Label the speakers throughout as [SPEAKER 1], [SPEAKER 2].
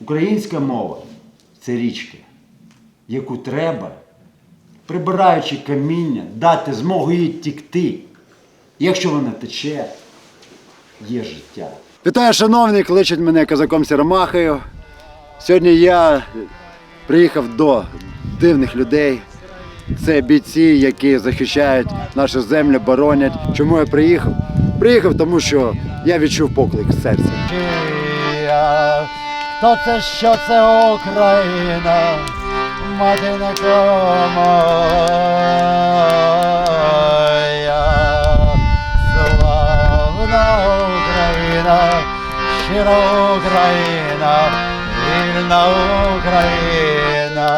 [SPEAKER 1] Українська мова це річка, яку треба, прибираючи каміння, дати змогу їй тікти. Якщо вона тече, є життя.
[SPEAKER 2] Вітаю, шановні, кличуть мене козаком Сіромахою. Сьогодні я приїхав до дивних людей. Це бійці, які захищають нашу землю, боронять. Чому я приїхав? Приїхав, тому що я відчув поклик в Хто це, що це Україна, матінка моя, славна Україна, щира Україна, вільна Україна.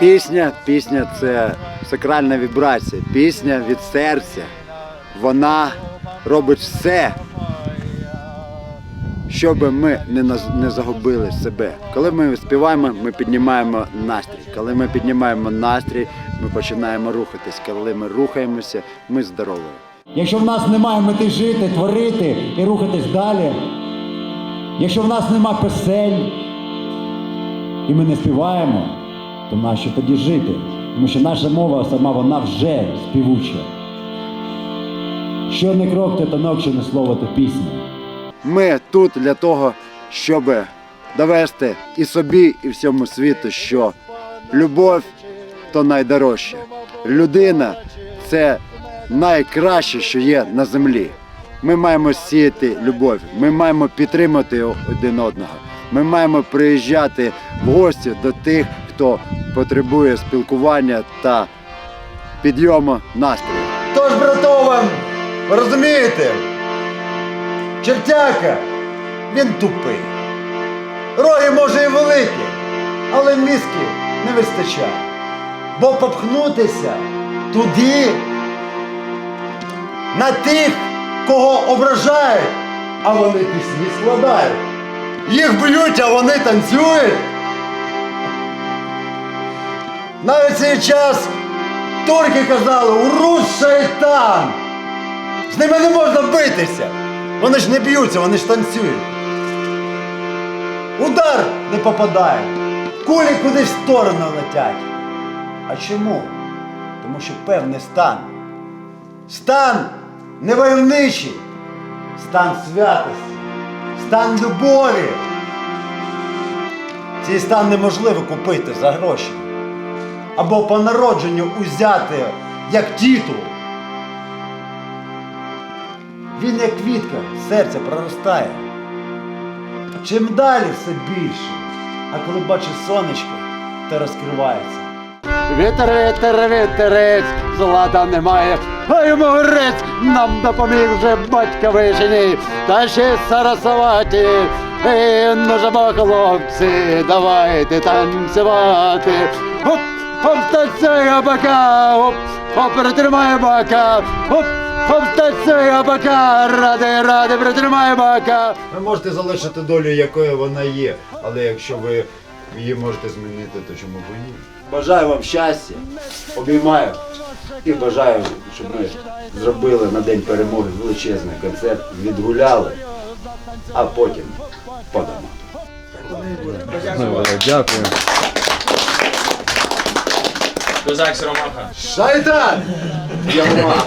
[SPEAKER 2] Пісня, пісня це сакральна вібрація, пісня від серця. Вона робить все, щоб ми не, не загубили себе. Коли ми співаємо, ми піднімаємо настрій. Коли ми піднімаємо настрій, ми починаємо рухатись. Коли ми рухаємося, ми здорові.
[SPEAKER 3] Якщо в нас немає мети жити, творити і рухатись далі, якщо в нас нема пісень і ми не співаємо, то нащо тоді жити? Тому що наша мова сама вона вже співуча. Що не крок, то тонок, що не слово, то пісня.
[SPEAKER 2] Ми тут для того, щоб довести і собі, і всьому світу, що любов то найдорожче. Людина це найкраще, що є на землі. Ми маємо сіяти любов, ми маємо підтримати один одного. Ми маємо приїжджати в гості до тих, хто потребує спілкування та підйому настрою.
[SPEAKER 1] Тож, братовим, ви розумієте? Чертяка, він тупий. Роги може і великі, але мізки не вистачає. Бо попхнутися туди, на тих, кого ображають, а вони пісні складають. Їх б'ють, а вони танцюють. Навіть цей час турки казали, урус шайтан. З ними не можна битися. Вони ж не б'ються, вони ж танцюють. Удар не попадає. Кулі кудись в сторону летять. А чому? Тому що певний стан. Стан не войовничий, стан святості, стан любові. Цей стан неможливо купити за гроші або по народженню узяти як титул. Він як квітка, серце проростає. Чим далі все більше. А коли бачиш сонечко, то розкривається.
[SPEAKER 2] Вітер, вітер, вітерець, злата немає, а йому грець нам допоміг вже батька вишені, та ще сарасувати. І хлопці, давайте танцювати. Оп, оп, танцює бока, оп, оп, притримає бока, оп, танцює бока, ради, ради, притримає бока.
[SPEAKER 1] Ви можете залишити долю, якою вона є, але якщо ви її можете змінити, то чому б і ні?
[SPEAKER 2] Бажаю вам щастя, обіймаю і бажаю, щоб ми зробили на День перемоги величезний концерт, відгуляли, а потім подамо.
[SPEAKER 4] Дякую.
[SPEAKER 5] Козак Сиромаха.
[SPEAKER 1] Шайтан!
[SPEAKER 2] Ярмак!